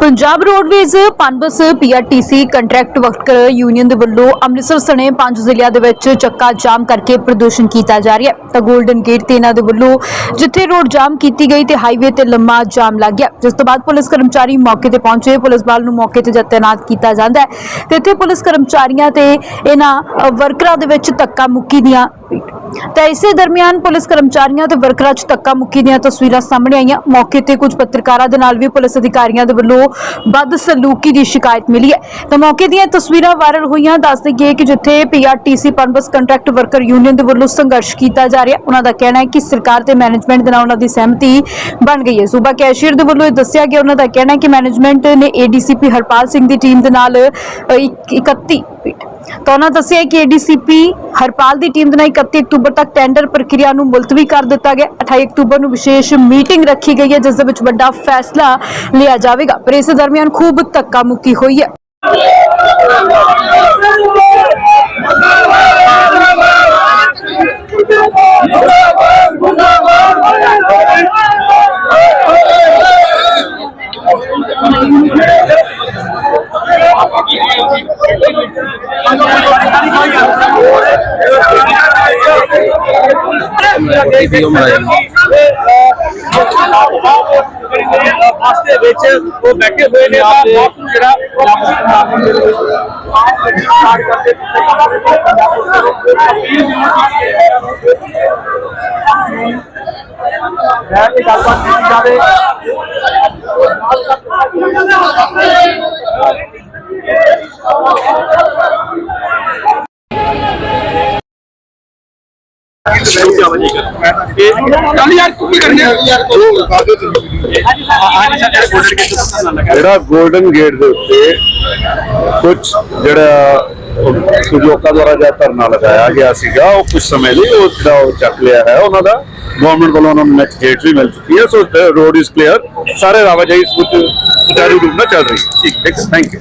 Punjab roadways Punbus PRTC contract worker union ਦੇ ਵੱਲੋਂ ਅੰਮ੍ਰਿਤਸਰ ਸਣੇ ਪੰਜ ਜ਼ਿਲ੍ਹਿਆਂ ਦੇ ਵਿੱਚ ਚੱਕਾ ਜਾਮ ਕਰਕੇ ਪ੍ਰਦੂਸ਼ਣ ਕੀਤਾ ਜਾ ਰਿਹਾ ਹੈ। ਤਾਂ 골ਡਨ ਗੇਟ ਤੇ ਇਹਨਾਂ ਦੇ ਵੱਲੋਂ ਜਿੱਥੇ ਰੋਡ ਜਾਮ ਕੀਤੀ ਗਈ ਤੇ ਹਾਈਵੇ ਤੇ ਲੰਮਾ ਜਾਮ ਲੱਗ ਗਿਆ। ਜਿਸ ਤੋਂ ਬਾਅਦ ਪੁਲਿਸ ਕਰਮਚਾਰੀ ਮੌਕੇ ਤੇ ਪਹੁੰਚੇ। ਪੁਲਿਸ ਬਲ ਨੂੰ ਮੌਕੇ ਤੇ ਜਦ ਤੈਨਾਤ ਕੀਤਾ ਜਾਂਦਾ ਹੈ। ਤੇ ਇੱਥੇ ਪੁਲਿਸ ਕਰਮਚਾਰੀਆਂ ਤੇ ਇਹਨਾਂ ਵਰਕਰਾਂ ਦੇ ਵਿੱਚ ਧੱਕਾ ਮੁੱਕੀ ਦੀਆਂ ਤਾਂ ਇਸੇ ਦਰਮਿਆਨ ਪੁਲਿਸ ਕਰਮਚਾਰੀਆਂ ਤੇ ਵਰਕਰਾਂ 'ਚ ਧੱਕਾ ਮੁੱਕੀ ਦੀਆਂ ਤਸਵੀਰਾਂ ਸਾਹਮਣੇ ਆਈਆਂ। ਮੌਕੇ ਤੇ ਕੁਝ ਪੱਤਰਕਾਰਾਂ ਦੇ ਨਾਲ ਵੀ ਪੁਲਿਸ ਅਧਿਕਾਰੀਆਂ ਦੇ ਵੱਲੋਂ ਬਦਸਲੂਕੀ ਦੀ ਸ਼ਿਕਾਇਤ ਮਿਲੀ ਹੈ। ਤਾਂ ਮੌਕੇ ਦੀਆਂ ਤਸਵੀਰਾਂ ਵਾਇਰਲ ਹੋਈਆਂ। ਦੱਸ ਦਈਏ ਕਿ ਜਿੱਥੇ PRTC Punbus contract worker union ਦੇ ਵੱਲੋਂ ਸੰਘਰਸ਼ ਕੀਤਾ ਜਾ ਰਿਹਾ ਉਹਨਾਂ ਦਾ ਕਹਿਣਾ ਹੈ ਕਿ ਸਰਕਾਰ ਤੇ ਮੈਨੇਜਮੈਂਟ ਦੇ ਨਾਲ ਉਹਨਾਂ ਦੀ ਸਹਿਮਤੀ ਬਣ ਗਈ ਹੈ। ਸੂਬਾ ਕੈਸ਼ੀਅਰ ਦੇ ਵੱਲੋਂ ਇਹ ਦੱਸਿਆ ਗਿਆ ਉਹਨਾਂ ਦਾ ਕਹਿਣਾ ਹੈ ਕਿ ਮੈਨੇਜਮੈਂਟ ਨੇ ਏਡੀਸੀਪੀ ਹਰਪਾਲ ਸਿੰਘ ਦੀ ਟੀਮ ਦੇ ਨਾਲ ਅ, 31 ਤਾਂ ਉਹਨਾਂ ਦੱਸਿਆ ਕਿ ਏਡੀਸੀਪੀ ਹਰਪਾਲ ਦੀ ਟੀਮ ਦੇ ਨਾਲ 31 ਅਕਤੂਬਰ ਤੱਕ ਟੈਂਡਰ ਪ੍ਰਕਿਰਿਆ ਨੂੰ ਮੁਲਤਵੀ ਕਰ ਦਿੱਤਾ ਗਿਆ। 28 ਅਕਤੂਬਰ ਨੂੰ ਵਿਸ਼ੇਸ਼ ਮੀਟਿੰਗ ਰੱਖੀ ਗਈ ਹੈ, ਜਿਸ ਦੇ ਵਿੱਚ ਵੱਡਾ ਫੈਸਲਾ ਲਿਆ ਜਾਵੇਗਾ। ਪਰ ਇਸ ਦਰਮਿਆਨ ਖੂਬ ਧੱਕਾ ਮੁੱਕੀ ਹੋਈ ਹੈ। ਵਾਸਤੇ ਵਿੱਚ ਉਹ ਬੈਠੇ ਹੋਏ ਨੇ ਤਾਂ ਮੌਸਮ ਜਿਹੜਾ ਬੈਠ ਕੇ ਗੱਲਬਾਤ ਕੀਤੀ ਜਾਵੇ ਜਿਹੜੇ ਗੋਲਡਨ ਗੇਟ ਤੋਂ ਜਿਹੜਾ 골ਡਨ ਗੇਟ ਦੇ ਉੱਤੇ ਕੁਝ ਜਿਹੜਾ ਲੋਕਾਂ ਦੁਆਰਾ ਜਿਹੜਾ ਧਰਨਾ ਲਗਾਇਆ ਗਿਆ ਸੀਗਾ, ਉਹ ਕੁਝ ਸਮੇਂ ਲਈ ਉਹ ਜਿਹੜਾ ਉਹ ਚੱਕ ਲਿਆ ਹੈ, ਉਹਨਾਂ ਦਾ ਗਵਰਨਮੈਂਟ ਵੱਲੋਂ ਉਹਨਾਂ ਨੂੰ ਨੈਕਸਟ ਗੇਟ ਵੀ ਮਿਲ ਚੁੱਕੀ ਹੈ ਸੋ ਰੋਡ ਇਜ਼ ਕਲੀਅਰ ਸਾਰੇ ਆਵਾਜਾਈ ਸੁਚ ਸੁਚਾਰੂ ਰੂਪ ਨਾਲ ਚੱਲ ਰਹੀ ਹੈ। ਠੀਕ ਹੈ ਥੈਂਕ ਯੂ